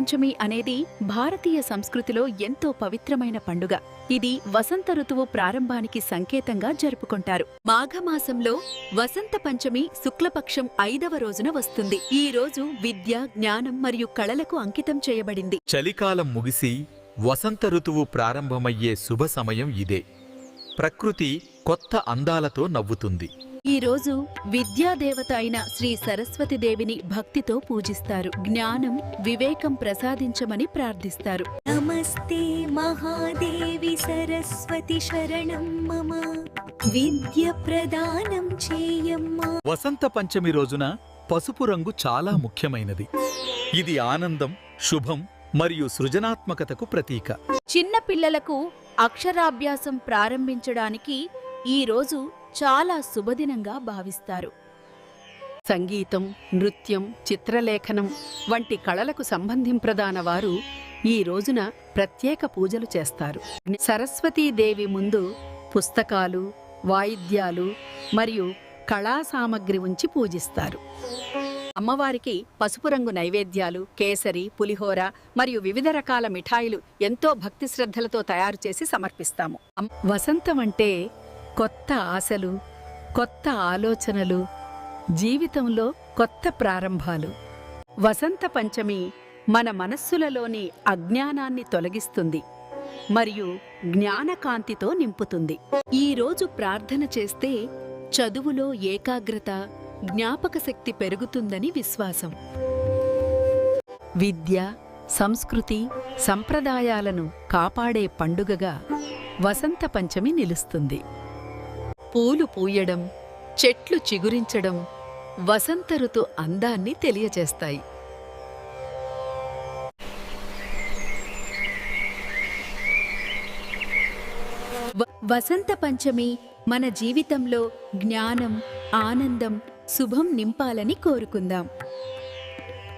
పంచమి అనేది భారతీయ సంస్కృతిలో ఎంతో పవిత్రమైన పండుగ. ఇది వసంత ఋతువు ప్రారంభానికి సంకేతంగా జరుపుకుంటారు. మాఘమాసంలో వసంత పంచమి శుక్లపక్షం ఐదవ రోజున వస్తుంది. ఈ రోజు విద్య జ్ఞానం మరియు కళలకు అంకితం చేయబడింది. చలికాలం ముగిసి వసంత ఋతువు ప్రారంభమయ్యే శుభ సమయం ఇదే. ప్రకృతి కొత్త అందాలతో నవ్వుతుంది. ఈ రోజు విద్యాదేవత అయిన శ్రీ సరస్వతిదేవిని భక్తితో పూజిస్తారు. జ్ఞానం వివేకం ప్రసాదించమని ప్రార్థిస్తారు. నమస్తే మహాదేవి సరస్వతి శరణం మమ. విద్య ప్రదానం చేయమ్మా. వసంత పంచమి రోజున పసుపు రంగు చాలా ముఖ్యమైనది. ఇది ఆనందం శుభం మరియు సృజనాత్మకతకు ప్రతీక. చిన్న పిల్లలకు అక్షరాభ్యాసం ప్రారంభించడానికి ఈ రోజు చాలా శుభదినంగా భావిస్తారు. సంగీతం నృత్యం చిత్రలేఖనం వంటి కళలకు సంబంధింప్రదాన వారు ఈ రోజున ప్రత్యేక పూజలు చేస్తారు. సరస్వతీదేవి ముందు పుస్తకాలు వాయిద్యాలు మరియు కళా సామగ్రి ఉంచి పూజిస్తారు. అమ్మవారికి పసుపు రంగు నైవేద్యాలు కేసరి పులిహోర మరియు వివిధ రకాల మిఠాయిలు ఎంతో భక్తి శ్రద్ధలతో తయారు చేసి సమర్పిస్తాము. వసంతం అంటే కొత్త ఆశలు కొత్త ఆలోచనలు జీవితంలో కొత్త ప్రారంభాలు. వసంత పంచమి మన మనస్సులలోని అజ్ఞానాన్ని తొలగిస్తుంది మరియు జ్ఞానకాంతితో నింపుతుంది. ఈ రోజు ప్రార్థన చేస్తే చదువులో ఏకాగ్రత జ్ఞాపక శక్తి పెరుగుతుందని విశ్వాసం. విద్య సంస్కృతి సంప్రదాయాలను కాపాడే పండుగగా వసంత పంచమి నిలుస్తుంది. పూలు పూయడం చెట్లు చిగురించడం వసంత ఋతు అందాన్ని తెలియజేస్తాయి. వసంత పంచమి మన జీవితంలో జ్ఞానం ఆనందం శుభం నింపాలని కోరుకుందాం.